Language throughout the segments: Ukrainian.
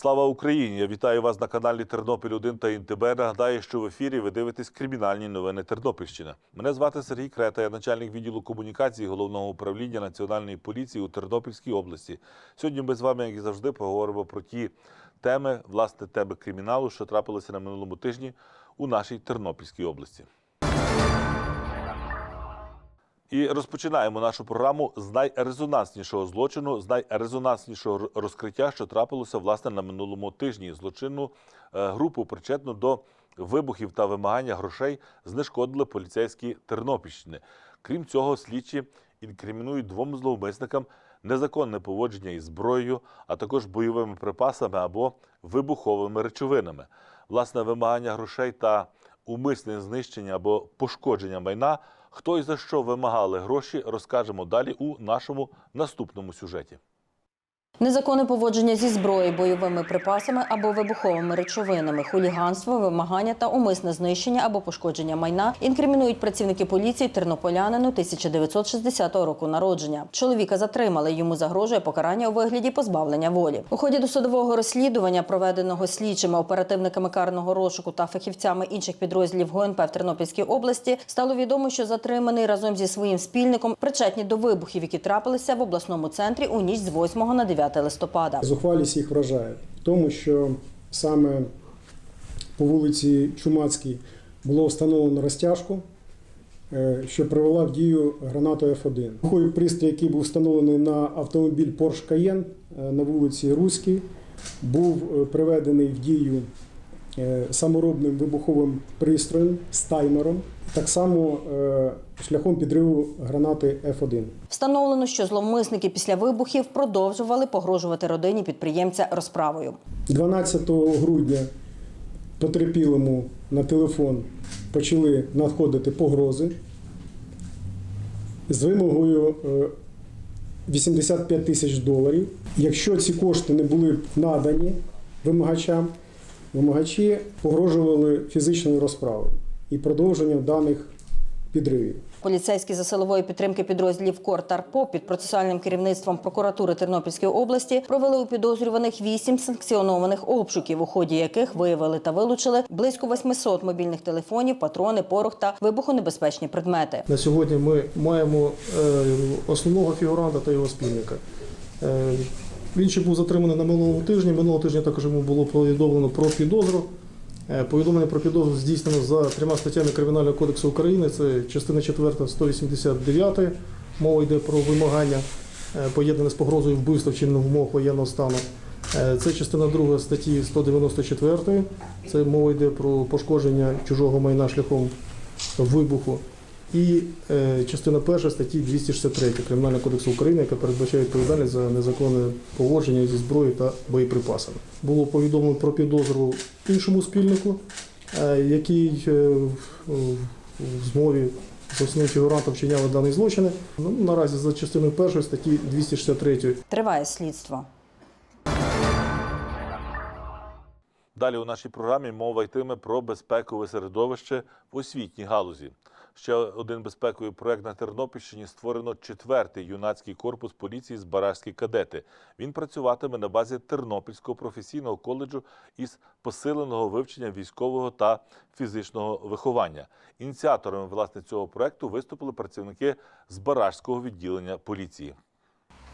Слава Україні! Я вітаю вас на каналі Тернопіль 1 та ІНТБ. Нагадаю, що в ефірі ви дивитесь кримінальні новини Тернопільщини. Мене звати Сергій Крета, я начальник відділу комунікації головного управління Національної поліції у Тернопільській області. Сьогодні ми з вами, як і завжди, поговоримо про ті теми, власне, теми криміналу, що трапилися на минулому тижні у нашій Тернопільській області. І розпочинаємо нашу програму з найрезонанснішого злочину, з найрезонанснішого розкриття, що трапилося власне на минулому тижні. Злочинну е, групу причетну до вибухів та вимагання грошей знешкодили поліцейські Тернопільщини. Крім цього, слідчі інкримінують двом зловмисникам незаконне поводження із зброєю, а також бойовими припасами або вибуховими речовинами. Власне, вимагання грошей та умисне знищення або пошкодження майна. Хто і за що вимагали гроші, розкажемо далі у нашому наступному сюжеті. Незаконне поводження зі зброєю, бойовими припасами або вибуховими речовинами, хуліганство, вимагання та умисне знищення або пошкодження майна інкримінують працівники поліції тернополянину 1960 року народження. Чоловіка затримали. Йому загрожує покарання у вигляді позбавлення волі. У ході досудового розслідування, проведеного слідчими оперативниками карного розшуку та фахівцями інших підрозділів ГУНП в Тернопільській області, стало відомо, що затриманий разом зі своїм спільником причетні до вибухів, які трапилися в обласному центрі у ніч з 8 на 9 листопада. Зухвалість їх вражає в тому, що саме по вулиці Чумацькій було встановлено розтяжку, е, що привела в дію гранату F1. Вибуховий пристрій, який був встановлений на автомобіль Porsche Cayenne е, на вулиці Руській, був е, приведений в дію саморобним вибуховим пристроєм з таймером, так само е, шляхом підриву гранати F1. Встановлено, що зловмисники після вибухів продовжували погрожувати родині підприємця розправою. 12 грудня потерпілому на телефон почали надходити погрози з вимогою е, 85 тисяч доларів. Якщо ці кошти не були надані вимагачам, вимагачі погрожували фізичною розправою і продовженням даних підривів. Поліцейські за силової підтримки підрозділів КОР Тарпо під процесуальним керівництвом прокуратури Тернопільської області провели у підозрюваних вісім санкціонованих обшуків, у ході яких виявили та вилучили близько 800 мобільних телефонів, патрони, порох та вибухонебезпечні предмети. На сьогодні ми маємо е, основного фігуранта та його спільника. Він ще був затриманий на минулому тижні. Минулого тижня також йому було повідомлено про підозру. Е, Повідомлення про підозру здійснено за трьома статтями Кримінального кодексу України. Це частина 4 189. Мова йде про вимагання, е, поєднане з погрозою вбивства вчиненого в умовах воєнного стану. Е, Це частина 2 статті 194. Це мова йде про пошкодження чужого майна шляхом вибуху. І е, частина перша статті 263 Кримінального кодексу України, яка передбачає відповідальність за незаконне поводження зі зброєю та боєприпасами. Було повідомлено про підозру іншому спільнику, е, який е, в, в змові з основним фігурантом вчиняли дані злочини. Ну, наразі за частиною першої статті 263 Триває слідство. Далі у нашій програмі мова йтиме про безпекове середовище в освітній галузі. Ще один безпековий проект на Тернопільщині створено четвертий юнацький корпус поліції з баражські кадети. Він працюватиме на базі Тернопільського професійного коледжу із посиленого вивчення військового та фізичного виховання. Ініціаторами власне цього проекту виступили працівники з Барашського відділення поліції.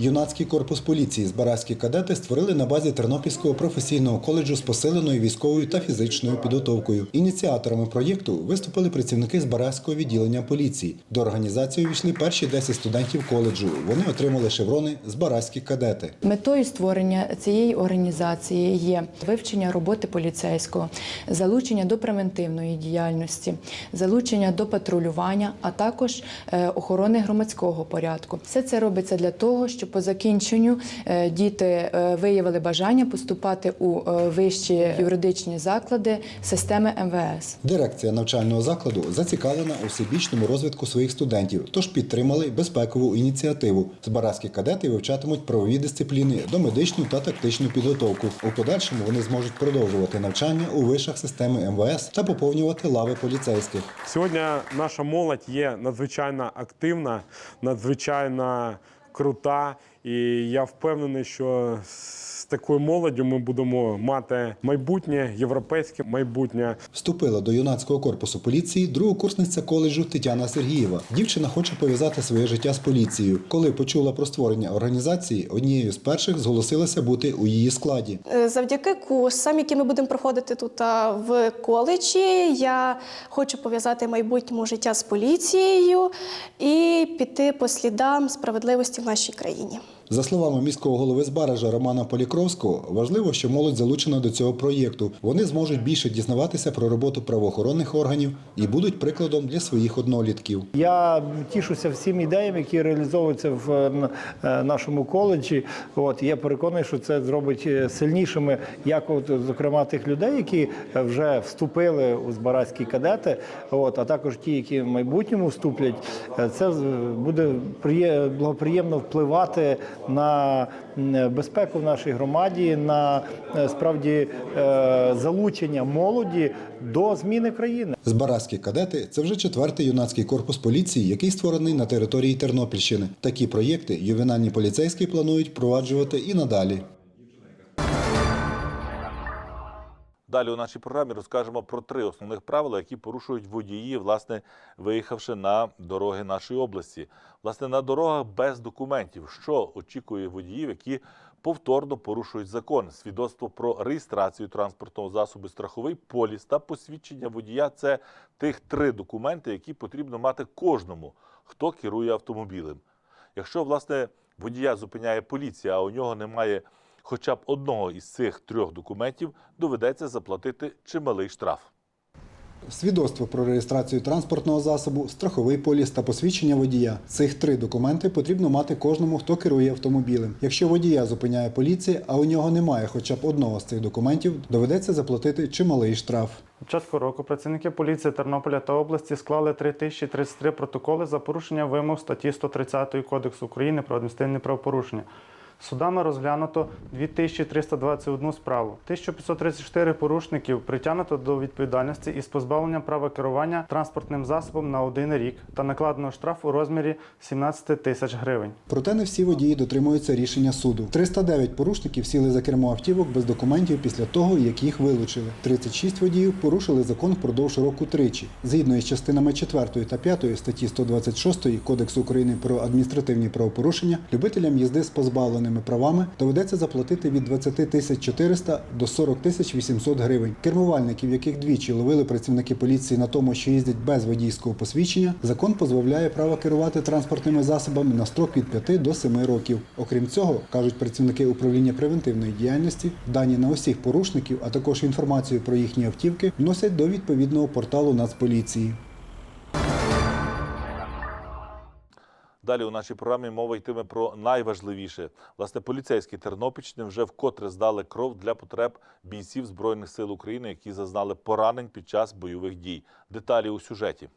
Юнацький корпус поліції з Бараські кадети створили на базі Тернопільського професійного коледжу з посиленою військовою та фізичною підготовкою. Ініціаторами проєкту виступили працівники з Бараського відділення поліції. До організації увійшли перші 10 студентів коледжу. Вони отримали шеврони з Бараські кадети. Метою створення цієї організації є вивчення роботи поліцейського, залучення до превентивної діяльності, залучення до патрулювання, а також е, охорони громадського порядку. Все це робиться для того, щоб по закінченню е, діти е, виявили бажання поступати у е, вищі юридичні заклади системи МВС. Дирекція навчального закладу зацікавлена у всебічному розвитку своїх студентів, тож підтримали безпекову ініціативу. Збаразькі кадети вивчатимуть правові дисципліни, домедичну та тактичну підготовку. У подальшому вони зможуть продовжувати навчання у вишах системи МВС та поповнювати лави поліцейських. Сьогодні наша молодь є надзвичайно активна, надзвичайно крута І я впевнений, що з такою молоддю ми будемо мати майбутнє, європейське майбутнє. Вступила до юнацького корпусу поліції другокурсниця коледжу Тетяна Сергієва. Дівчина хоче пов'язати своє життя з поліцією. Коли почула про створення організації, однією з перших зголосилася бути у її складі. Е, Завдяки курсам, які ми будемо проходити тут в коледжі, я хочу пов'язати в майбутньому життя з поліцією і піти по слідам справедливості в нашій країні. За словами міського голови Збаража Романа Полікровського, важливо, що молодь залучена до цього проєкту. Вони зможуть більше дізнаватися про роботу правоохоронних органів і будуть прикладом для своїх однолітків. Я тішуся всім ідеям, які реалізовуються в е, нашому коледжі. От я переконаний, що це зробить е, сильнішими, як от, зокрема тих людей, які е, вже вступили у збаразькі кадети, от а також ті, які в майбутньому вступлять. Це буде приє- благоприємно впливати на безпеку в нашій громаді, на е, справді е, залучення молоді до зміни країни. Збаразькі кадети це вже четвертий юнацький корпус поліції, який створений на території Тернопільщини. Такі проєкти ювенальні поліцейські планують впроваджувати і надалі. Далі у нашій програмі розкажемо про три основних правила, які порушують водії, власне, виїхавши на дороги нашої області. Власне, на дорогах без документів, що очікує водіїв, які повторно порушують закон. Свідоцтво про реєстрацію транспортного засобу, страховий поліс та посвідчення водія це тих три документи, які потрібно мати кожному, хто керує автомобілем. Якщо власне водія зупиняє поліція, а у нього немає хоча б одного із цих трьох документів, доведеться заплатити чималий штраф. Свідоцтво про реєстрацію транспортного засобу, страховий поліс та посвідчення водія. Цих три документи потрібно мати кожному, хто керує автомобілем. Якщо водія зупиняє поліція, а у нього немає хоча б одного з цих документів, доведеться заплатити чималий штраф. початку року працівники поліції Тернополя та області склали 3033 протоколи за порушення вимог статті 130 Кодексу України про адміністративні правопорушення. Судами розглянуто 2321 справу. 1534 порушників притягнуто до відповідальності із позбавленням права керування транспортним засобом на один рік та накладено штраф у розмірі 17 тисяч гривень. Проте не всі водії дотримуються рішення суду. 309 порушників сіли за кермо автівок без документів після того, як їх вилучили. 36 водіїв порушили закон впродовж року тричі. Згідно із частинами 4 та 5 статті 126 Кодексу України про адміністративні правопорушення, любителям їзди з позбавленими правами доведеться заплатити від 20 тисяч 400 до 40 тисяч 800 гривень. Кермувальників, яких двічі ловили працівники поліції на тому, що їздять без водійського посвідчення, закон позбавляє права керувати транспортними засобами на строк від 5 до 7 років. Окрім цього, кажуть працівники управління превентивної діяльності, дані на усіх порушників, а також інформацію про їхні автівки вносять до відповідного порталу Нацполіції. Далі у нашій програмі мова йтиме про найважливіше. Власне, поліцейські Тернопільщини вже вкотре здали кров для потреб бійців Збройних сил України, які зазнали поранень під час бойових дій. Деталі у сюжеті.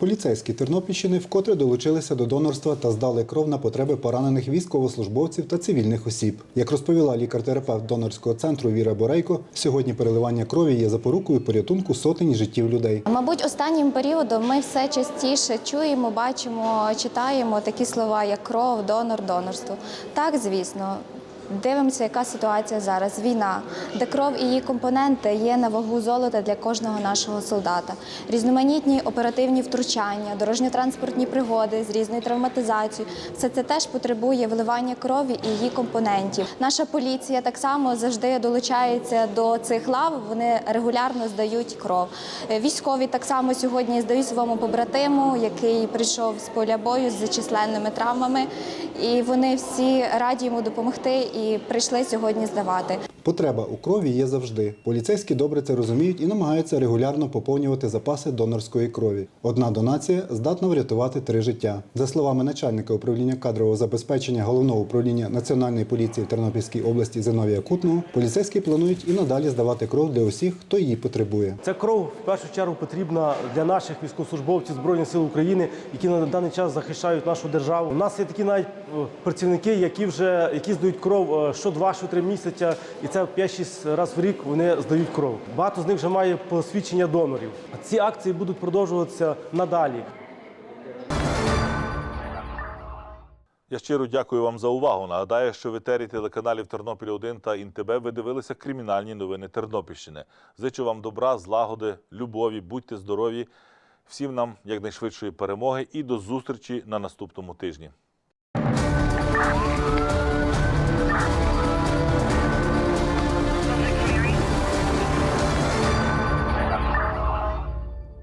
Поліцейські Тернопільщини вкотре долучилися до донорства та здали кров на потреби поранених військовослужбовців та цивільних осіб. Як розповіла лікар-терапевт донорського центру Віра Борейко, сьогодні переливання крові є запорукою порятунку сотень життів людей. Мабуть, останнім періодом ми все частіше чуємо, бачимо, читаємо такі слова, як кров, донор, донорство. Так, звісно. Дивимося, яка ситуація зараз. Війна, де кров і її компоненти є на вагу золота для кожного нашого солдата. Різноманітні оперативні втручання, дорожньо-транспортні пригоди з різною травматизацією. Все це теж потребує вливання крові і її компонентів. Наша поліція так само завжди долучається до цих лав. Вони регулярно здають кров. Е, Військові так само сьогодні здають своєму побратиму, який прийшов з поля бою з численними травмами, і вони всі раді йому допомогти і прийшли сьогодні здавати. Потреба у крові є завжди. Поліцейські добре це розуміють і намагаються регулярно поповнювати запаси донорської крові. Одна донація здатна врятувати три життя. За словами начальника управління кадрового забезпечення головного управління Національної поліції в Тернопільській області Зиновія Кутного, поліцейські планують і надалі здавати кров для усіх, хто її потребує. Ця кров в першу чергу потрібна для наших військовослужбовців Збройних сил України, які на даний час захищають нашу державу. У нас є такі навіть е, працівники, які вже які здають кров е, що два, що три місяці, і це 5-6 разів в рік вони здають кров. Багато з них вже має посвідчення донорів. Ці акції будуть продовжуватися надалі. Я щиро дякую вам за увагу. Нагадаю, що в етері телеканалів Тернопіль 1 та ІНТБ ви дивилися кримінальні новини Тернопільщини. Зичу вам добра, злагоди, любові, будьте здорові. Всім нам якнайшвидшої перемоги і до зустрічі на наступному тижні.